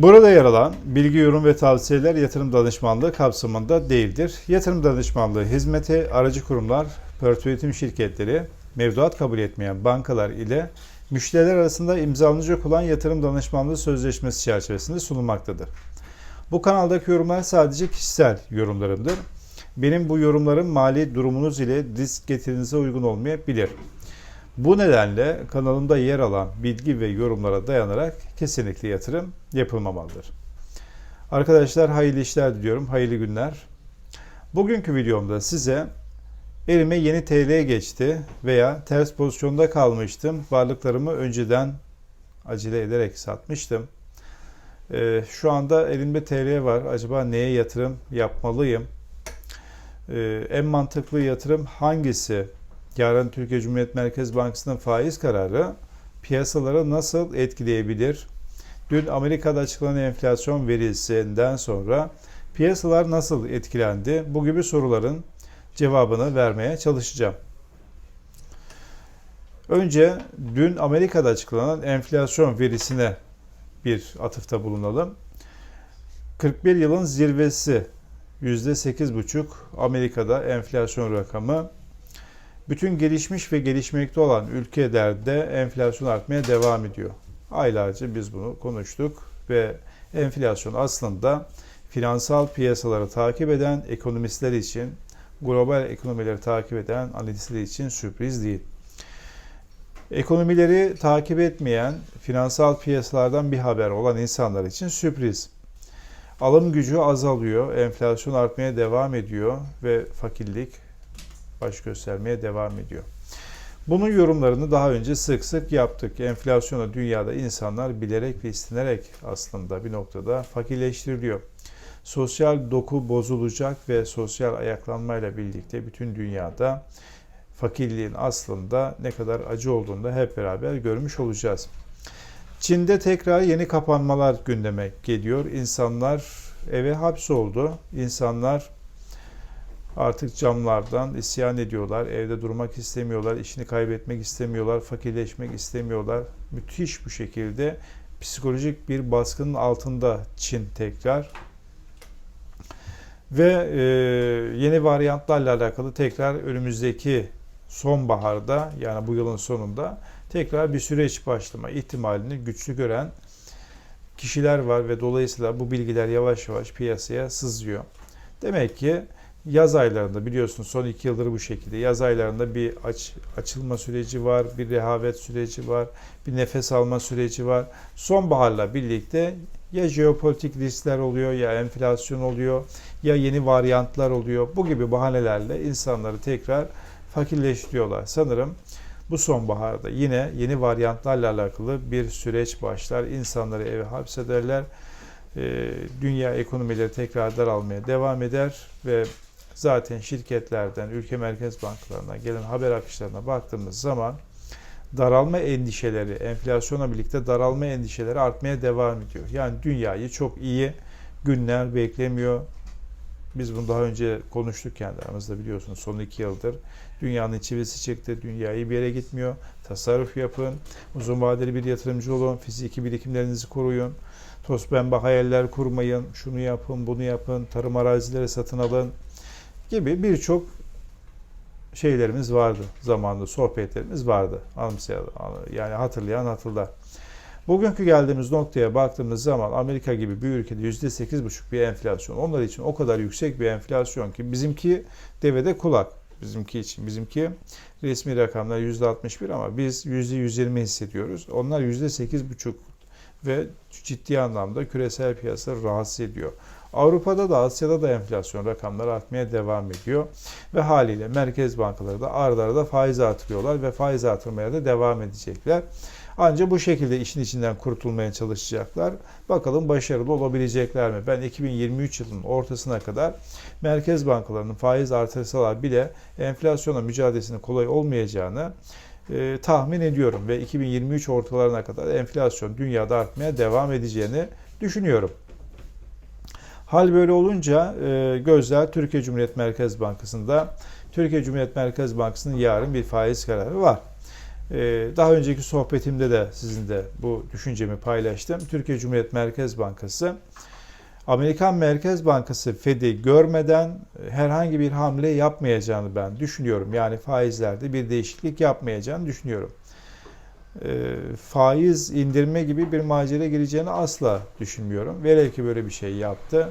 Burada yer alan bilgi, yorum ve tavsiyeler yatırım danışmanlığı kapsamında değildir. Yatırım danışmanlığı hizmeti aracı kurumlar, portföy yönetim şirketleri, mevduat kabul etmeyen bankalar ile müşteriler arasında imzalanacak olan yatırım danışmanlığı sözleşmesi çerçevesinde sunulmaktadır. Bu kanaldaki yorumlar sadece kişisel yorumlarımdır. Benim bu yorumlarım mali durumunuz ile risk getirinize uygun olmayabilir. Bu nedenle kanalımda yer alan bilgi ve yorumlara dayanarak kesinlikle yatırım yapılmamalıdır. Arkadaşlar hayırlı işler diliyorum, hayırlı günler. Bugünkü videomda size elime yeni TL geçti veya ters pozisyonda kalmıştım. Varlıklarımı önceden acele ederek satmıştım. Ee, şu anda elimde TL var. Acaba neye yatırım yapmalıyım? Ee, en mantıklı yatırım hangisi? Yarın Türkiye Cumhuriyet Merkez Bankası'nın faiz kararı piyasaları nasıl etkileyebilir? Dün Amerika'da açıklanan enflasyon verisinden sonra piyasalar nasıl etkilendi? Bu gibi soruların cevabını vermeye çalışacağım. Önce dün Amerika'da açıklanan enflasyon verisine bir atıfta bulunalım. 41 yılın zirvesi %8,5 Amerika'da enflasyon rakamı. Bütün gelişmiş ve gelişmekte olan ülkelerde enflasyon artmaya devam ediyor. Aylarca biz bunu konuştuk ve enflasyon aslında finansal piyasaları takip eden ekonomistler için, global ekonomileri takip eden analistler için sürpriz değil. Ekonomileri takip etmeyen, finansal piyasalardan bir haber olan insanlar için sürpriz. Alım gücü azalıyor, enflasyon artmaya devam ediyor ve fakirlik baş göstermeye devam ediyor. Bunun yorumlarını daha önce sık sık yaptık. Enflasyona dünyada insanlar bilerek ve istenerek aslında bir noktada fakirleştiriliyor. Sosyal doku bozulacak ve sosyal ayaklanmayla birlikte bütün dünyada fakirliğin aslında ne kadar acı olduğunu da hep beraber görmüş olacağız. Çin'de tekrar yeni kapanmalar gündeme geliyor. İnsanlar eve hapsoldu. İnsanlar artık camlardan isyan ediyorlar. Evde durmak istemiyorlar. işini kaybetmek istemiyorlar. Fakirleşmek istemiyorlar. Müthiş bu şekilde psikolojik bir baskının altında Çin tekrar. Ve e, yeni varyantlarla alakalı tekrar önümüzdeki sonbaharda yani bu yılın sonunda tekrar bir süreç başlama ihtimalini güçlü gören kişiler var ve dolayısıyla bu bilgiler yavaş yavaş piyasaya sızıyor. Demek ki yaz aylarında biliyorsunuz son iki yıldır bu şekilde yaz aylarında bir aç, açılma süreci var, bir rehavet süreci var, bir nefes alma süreci var. Sonbaharla birlikte ya jeopolitik riskler oluyor ya enflasyon oluyor ya yeni varyantlar oluyor. Bu gibi bahanelerle insanları tekrar fakirleştiriyorlar. Sanırım bu sonbaharda yine yeni varyantlarla alakalı bir süreç başlar. İnsanları eve hapsederler. Dünya ekonomileri tekrar daralmaya devam eder ve zaten şirketlerden, ülke merkez bankalarından gelen haber akışlarına baktığımız zaman daralma endişeleri, enflasyona birlikte daralma endişeleri artmaya devam ediyor. Yani dünyayı çok iyi günler beklemiyor. Biz bunu daha önce konuştuk kendi aramızda biliyorsunuz son iki yıldır. Dünyanın çivisi çıktı, dünya iyi bir yere gitmiyor. Tasarruf yapın, uzun vadeli bir yatırımcı olun, fiziki birikimlerinizi koruyun. Toz pembe hayaller kurmayın, şunu yapın, bunu yapın, tarım arazileri satın alın gibi birçok şeylerimiz vardı. Zamanında sohbetlerimiz vardı. Anımsayalım. Yani hatırlayan hatırlar. Bugünkü geldiğimiz noktaya baktığımız zaman Amerika gibi bir ülkede %8,5 bir enflasyon. Onlar için o kadar yüksek bir enflasyon ki bizimki devede kulak. Bizimki için. Bizimki resmi rakamlar %61 ama biz %120 hissediyoruz. Onlar %8,5 ve ciddi anlamda küresel piyasaları rahatsız ediyor. Avrupa'da da Asya'da da enflasyon rakamları artmaya devam ediyor. Ve haliyle merkez bankaları da ardarda arda faiz artırıyorlar ve faiz artırmaya da devam edecekler. Ancak bu şekilde işin içinden kurtulmaya çalışacaklar. Bakalım başarılı olabilecekler mi? Ben 2023 yılının ortasına kadar merkez bankalarının faiz artırsalar bile enflasyona mücadelesinin kolay olmayacağını e, tahmin ediyorum ve 2023 ortalarına kadar enflasyon dünyada artmaya devam edeceğini düşünüyorum. Hal böyle olunca e, gözler Türkiye Cumhuriyet Merkez Bankası'nda. Türkiye Cumhuriyet Merkez Bankası'nın yarın bir faiz kararı var. Ee, Daha önceki sohbetimde de sizinle bu düşüncemi paylaştım. Türkiye Cumhuriyet Merkez Bankası Amerikan Merkez Bankası Fed'i görmeden e, herhangi bir hamle yapmayacağını ben düşünüyorum. Yani faizlerde bir değişiklik yapmayacağını düşünüyorum. Ee, Faiz indirme gibi bir macera gireceğini asla düşünmüyorum. Velev ki böyle bir şey yaptı.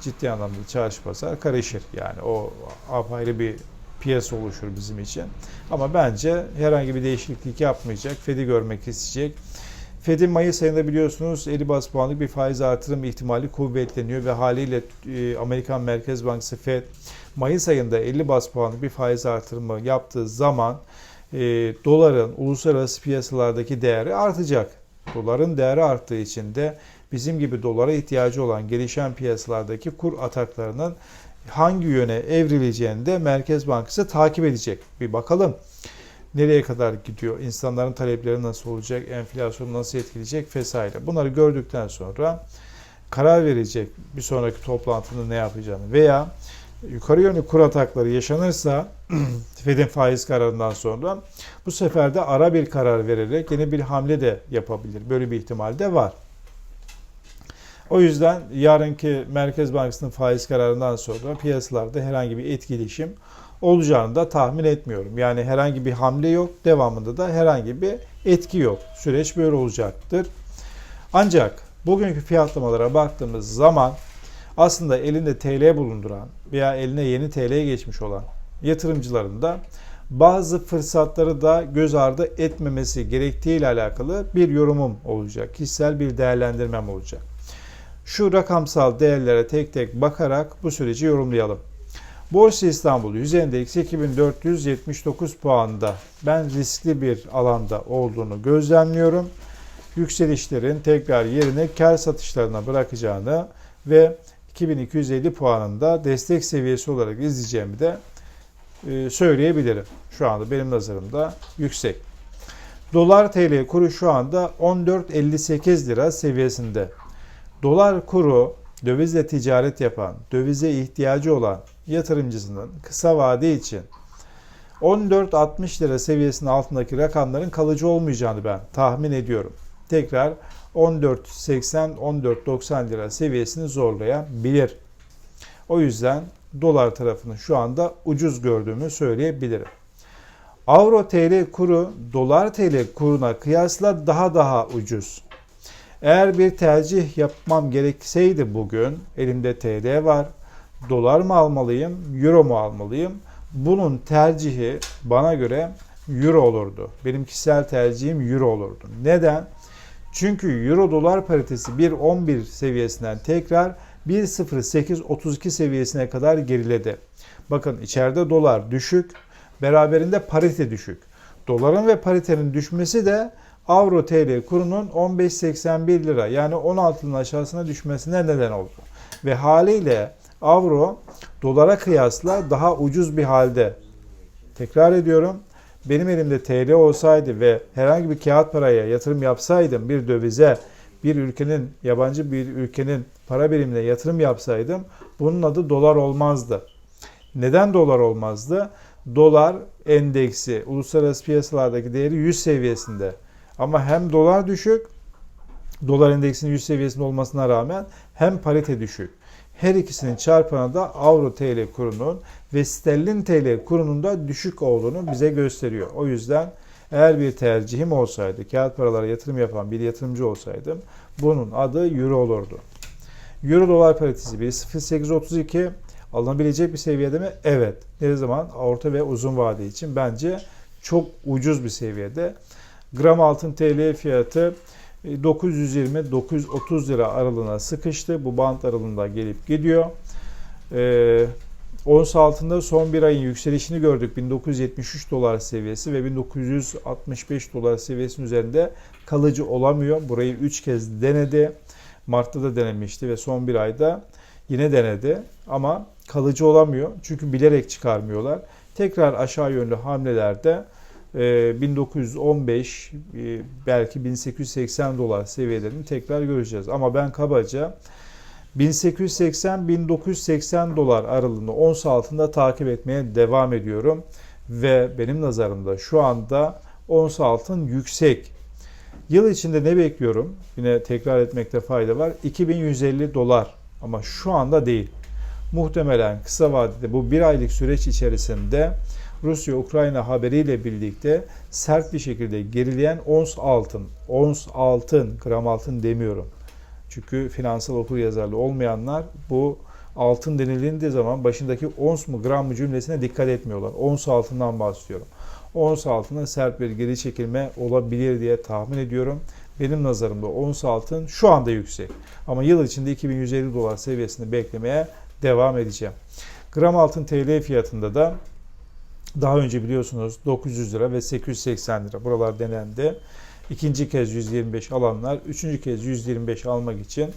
Ciddi anlamda çarşı pazar karışır. Yani o apayrı bir piyasa oluşur bizim için. Ama bence herhangi bir değişiklik yapmayacak. Fed'i görmek isteyecek. Fed'in Mayıs ayında biliyorsunuz 50 bas puanlık bir faiz artırım ihtimali kuvvetleniyor ve haliyle e, Amerikan Merkez Bankası Fed Mayıs ayında 50 bas puanlık bir faiz artırımı yaptığı zaman e, doların uluslararası piyasalardaki değeri artacak. Doların değeri arttığı için de bizim gibi dolara ihtiyacı olan gelişen piyasalardaki kur ataklarının hangi yöne evrileceğini de Merkez Bankası takip edecek. Bir bakalım nereye kadar gidiyor, insanların talepleri nasıl olacak, enflasyon nasıl etkileyecek vesaire. Bunları gördükten sonra karar verecek bir sonraki toplantının ne yapacağını veya yukarı yönlü kur atakları yaşanırsa Fed'in faiz kararından sonra bu sefer de ara bir karar vererek yeni bir hamle de yapabilir. Böyle bir ihtimal de var. O yüzden yarınki Merkez Bankası'nın faiz kararından sonra piyasalarda herhangi bir etkileşim olacağını da tahmin etmiyorum. Yani herhangi bir hamle yok, devamında da herhangi bir etki yok. Süreç böyle olacaktır. Ancak bugünkü fiyatlamalara baktığımız zaman aslında elinde TL bulunduran veya eline yeni TL geçmiş olan yatırımcıların da bazı fırsatları da göz ardı etmemesi gerektiği ile alakalı bir yorumum olacak. Kişisel bir değerlendirmem olacak. Şu rakamsal değerlere tek tek bakarak bu süreci yorumlayalım. Borsa İstanbul 100 endeksi 2479 puanda. Ben riskli bir alanda olduğunu gözlemliyorum. Yükselişlerin tekrar yerine kar satışlarına bırakacağını ve 2250 puanında destek seviyesi olarak izleyeceğimi de e, söyleyebilirim. Şu anda benim nazarımda yüksek. Dolar TL kuru şu anda 14.58 lira seviyesinde. Dolar kuru dövizle ticaret yapan, dövize ihtiyacı olan yatırımcısının kısa vade için 14.60 lira seviyesinin altındaki rakamların kalıcı olmayacağını ben tahmin ediyorum. Tekrar 14.80-14.90 lira seviyesini zorlayabilir. O yüzden dolar tarafını şu anda ucuz gördüğümü söyleyebilirim. Avro TL kuru dolar TL kuruna kıyasla daha daha ucuz. Eğer bir tercih yapmam gerekseydi bugün elimde TL var. Dolar mı almalıyım, euro mu almalıyım? Bunun tercihi bana göre euro olurdu. Benim kişisel tercihim euro olurdu. Neden? Çünkü euro dolar paritesi 1.11 seviyesinden tekrar 1.0832 seviyesine kadar geriledi. Bakın içeride dolar düşük, beraberinde parite düşük. Doların ve paritenin düşmesi de Avro TL kurunun 15.81 lira yani 16'nın aşağısına düşmesine neden oldu. Ve haliyle avro dolara kıyasla daha ucuz bir halde. Tekrar ediyorum. Benim elimde TL olsaydı ve herhangi bir kağıt paraya yatırım yapsaydım bir dövize bir ülkenin yabancı bir ülkenin para birimine yatırım yapsaydım bunun adı dolar olmazdı. Neden dolar olmazdı? Dolar endeksi uluslararası piyasalardaki değeri 100 seviyesinde. Ama hem dolar düşük, dolar endeksinin 100 seviyesinde olmasına rağmen hem parite düşük. Her ikisinin çarpanı da Avro TL kurunun ve Sterlin TL kurunun da düşük olduğunu bize gösteriyor. O yüzden eğer bir tercihim olsaydı, kağıt paralara yatırım yapan bir yatırımcı olsaydım bunun adı Euro olurdu. Euro dolar paritesi 1.0832 alınabilecek bir seviyede mi? Evet. Ne zaman? Orta ve uzun vade için bence çok ucuz bir seviyede. Gram altın TL fiyatı 920-930 lira aralığına sıkıştı. Bu bant aralığında gelip gidiyor. Ee, ons altında son bir ayın yükselişini gördük. 1973 dolar seviyesi ve 1965 dolar seviyesinin üzerinde kalıcı olamıyor. Burayı 3 kez denedi. Mart'ta da denemişti ve son bir ayda yine denedi. Ama kalıcı olamıyor. Çünkü bilerek çıkarmıyorlar. Tekrar aşağı yönlü hamlelerde 1915 ee, e, belki 1880 dolar seviyelerini tekrar göreceğiz. Ama ben kabaca 1880-1980 dolar aralığını ons altında takip etmeye devam ediyorum. Ve benim nazarımda şu anda ons altın yüksek. Yıl içinde ne bekliyorum? Yine tekrar etmekte fayda var. 2150 dolar ama şu anda değil. Muhtemelen kısa vadede bu bir aylık süreç içerisinde Rusya-Ukrayna haberiyle birlikte sert bir şekilde gerileyen ons altın, ons altın, gram altın demiyorum. Çünkü finansal okur yazarlı olmayanlar bu altın denildiği zaman başındaki ons mu gram mı cümlesine dikkat etmiyorlar. Ons altından bahsediyorum. Ons altında sert bir geri çekilme olabilir diye tahmin ediyorum. Benim nazarımda ons altın şu anda yüksek. Ama yıl içinde 2150 dolar seviyesini beklemeye devam edeceğim. Gram altın TL fiyatında da daha önce biliyorsunuz 900 lira ve 880 lira buralar denendi. İkinci kez 125 alanlar, üçüncü kez 125 almak için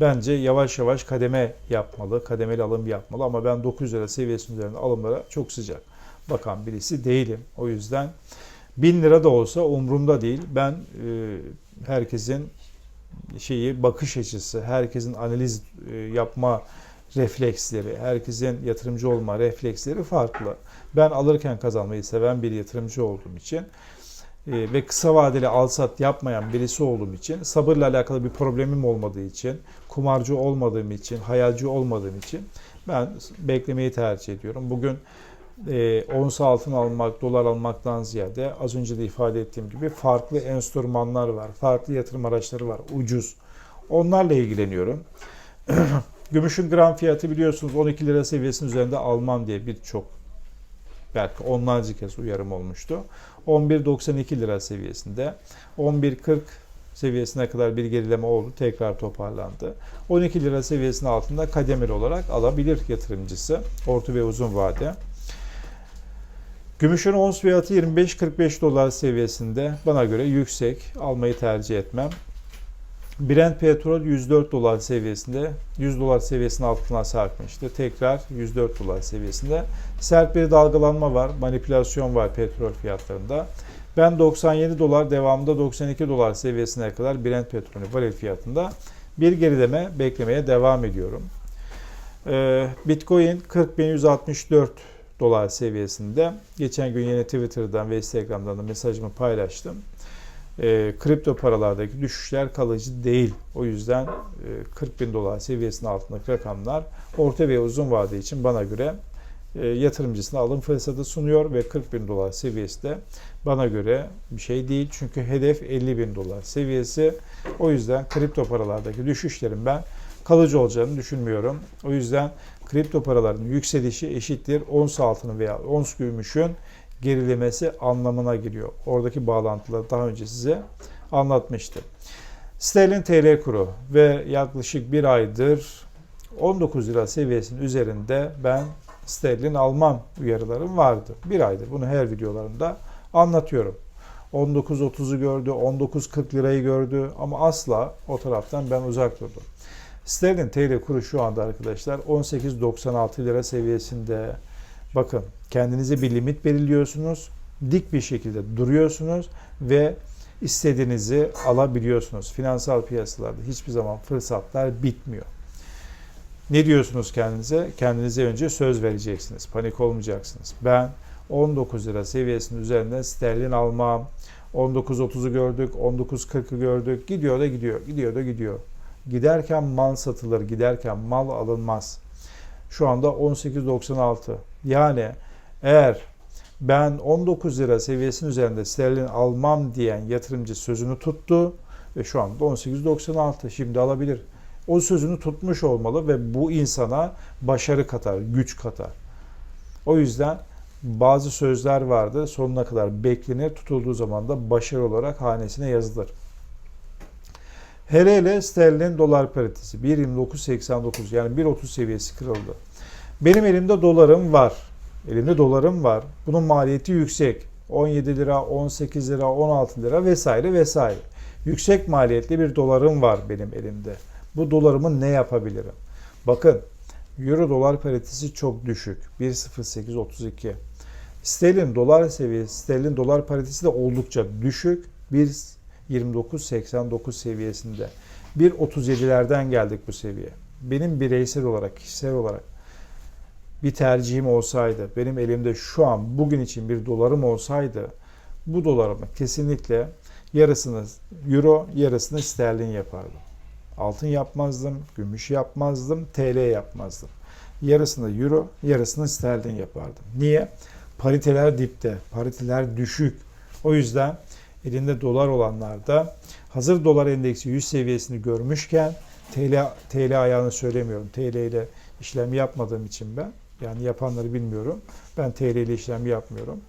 bence yavaş yavaş kademe yapmalı, kademeli alım yapmalı. Ama ben 900 lira seviyesinin üzerinde alımlara çok sıcak bakan birisi değilim. O yüzden 1000 lira da olsa umurumda değil. Ben e, herkesin şeyi bakış açısı, herkesin analiz e, yapma refleksleri, herkesin yatırımcı olma refleksleri farklı. Ben alırken kazanmayı seven bir yatırımcı olduğum için e, ve kısa vadeli al sat yapmayan birisi olduğum için, sabırla alakalı bir problemim olmadığı için, kumarcı olmadığım için, hayalci olmadığım için ben beklemeyi tercih ediyorum. Bugün e, ons altın almak, dolar almaktan ziyade az önce de ifade ettiğim gibi farklı enstrümanlar var, farklı yatırım araçları var, ucuz. Onlarla ilgileniyorum. Gümüşün gram fiyatı biliyorsunuz 12 lira seviyesinin üzerinde almam diye birçok belki onlarca kez uyarım olmuştu. 11.92 lira seviyesinde. 11.40 seviyesine kadar bir gerileme oldu. Tekrar toparlandı. 12 lira seviyesinin altında kademeli olarak alabilir yatırımcısı. Orta ve uzun vade. Gümüşün ons fiyatı 25-45 dolar seviyesinde. Bana göre yüksek. Almayı tercih etmem. Brent petrol 104 dolar seviyesinde. 100 dolar seviyesinin altına sarkmıştı. Tekrar 104 dolar seviyesinde. Sert bir dalgalanma var. Manipülasyon var petrol fiyatlarında. Ben 97 dolar devamında 92 dolar seviyesine kadar Brent petrolü varil fiyatında bir gerileme beklemeye devam ediyorum. Ee, Bitcoin 40.164 dolar seviyesinde. Geçen gün yine Twitter'dan ve Instagram'dan da mesajımı paylaştım. E, kripto paralardaki düşüşler kalıcı değil. O yüzden e, 40 bin dolar seviyesinin altındaki rakamlar orta ve uzun vade için bana göre e, yatırımcısına alım fırsatı sunuyor ve 40 bin dolar seviyesi de bana göre bir şey değil. Çünkü hedef 50 bin dolar seviyesi. O yüzden kripto paralardaki düşüşlerin ben kalıcı olacağını düşünmüyorum. O yüzden kripto paraların yükselişi eşittir ons altının veya ons gümüşün gerilemesi anlamına geliyor. Oradaki bağlantıları daha önce size anlatmıştım. Sterlin TL kuru ve yaklaşık bir aydır 19 lira seviyesinin üzerinde ben sterlin almam uyarılarım vardı. Bir aydır bunu her videolarımda anlatıyorum. 19.30'u gördü, 19.40 lirayı gördü ama asla o taraftan ben uzak durdum. Sterlin TL kuru şu anda arkadaşlar 18.96 lira seviyesinde. Bakın kendinize bir limit belirliyorsunuz. Dik bir şekilde duruyorsunuz ve istediğinizi alabiliyorsunuz. Finansal piyasalarda hiçbir zaman fırsatlar bitmiyor. Ne diyorsunuz kendinize? Kendinize önce söz vereceksiniz. Panik olmayacaksınız. Ben 19 lira seviyesinin üzerinde sterlin almam. 19.30'u gördük, 19.40'ı gördük. Gidiyor da gidiyor, gidiyor da gidiyor. Giderken mal satılır, giderken mal alınmaz. Şu anda 18.96. Yani eğer ben 19 lira seviyesinin üzerinde sterlin almam diyen yatırımcı sözünü tuttu ve şu anda 18.96 şimdi alabilir. O sözünü tutmuş olmalı ve bu insana başarı katar, güç katar. O yüzden bazı sözler vardı sonuna kadar beklenir tutulduğu zaman da başarı olarak hanesine yazılır. Hele hele sterlin dolar paritesi 1.29.89 yani 1.30 seviyesi kırıldı. Benim elimde dolarım var. Elimde dolarım var. Bunun maliyeti yüksek. 17 lira, 18 lira, 16 lira vesaire vesaire. Yüksek maliyetli bir dolarım var benim elimde. Bu dolarımı ne yapabilirim? Bakın Euro dolar paritesi çok düşük. 1.0832. Sterlin dolar seviyesi, sterlin dolar paritesi de oldukça düşük. 1.2989 seviyesinde. 1.37'lerden geldik bu seviye. Benim bireysel olarak, kişisel olarak bir tercihim olsaydı, benim elimde şu an bugün için bir dolarım olsaydı bu dolarımı kesinlikle yarısını euro, yarısını sterlin yapardım. Altın yapmazdım, gümüş yapmazdım, TL yapmazdım. Yarısını euro, yarısını sterlin yapardım. Niye? Pariteler dipte, pariteler düşük. O yüzden elinde dolar olanlar da hazır dolar endeksi 100 seviyesini görmüşken TL, TL ayağını söylemiyorum. TL ile işlem yapmadığım için ben yani yapanları bilmiyorum. Ben TL ile işlem yapmıyorum.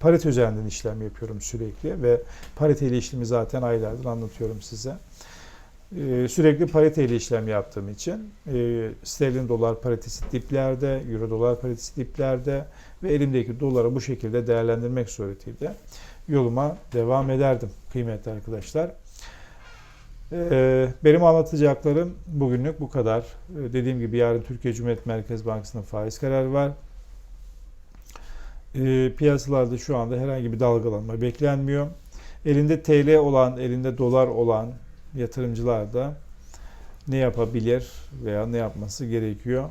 Parite üzerinden işlem yapıyorum sürekli ve parite ile işlemi zaten aylardır anlatıyorum size. Ee, sürekli parite ile işlem yaptığım için e, sterlin dolar paritesi diplerde, euro dolar paritesi diplerde ve elimdeki doları bu şekilde değerlendirmek suretiyle yoluma devam ederdim kıymetli arkadaşlar. Ee, benim anlatacaklarım bugünlük bu kadar. Ee, Dediğim gibi yarın Türkiye Cumhuriyet Merkez Bankası'nın faiz kararı var. Ee, Piyasalarda şu anda herhangi bir dalgalanma beklenmiyor. Elinde TL olan, elinde dolar olan yatırımcılar da ne yapabilir veya ne yapması gerekiyor?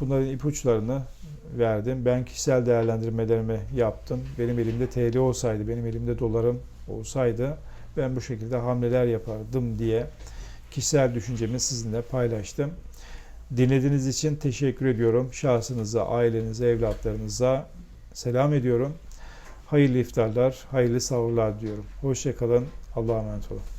Bunların ipuçlarını verdim. Ben kişisel değerlendirmelerimi yaptım. Benim elimde TL olsaydı, benim elimde dolarım olsaydı ben bu şekilde hamleler yapardım diye kişisel düşüncemi sizinle paylaştım. Dinlediğiniz için teşekkür ediyorum. Şahsınıza, ailenize, evlatlarınıza selam ediyorum. Hayırlı iftarlar, hayırlı sahurlar diyorum. Hoşçakalın. Allah'a emanet olun.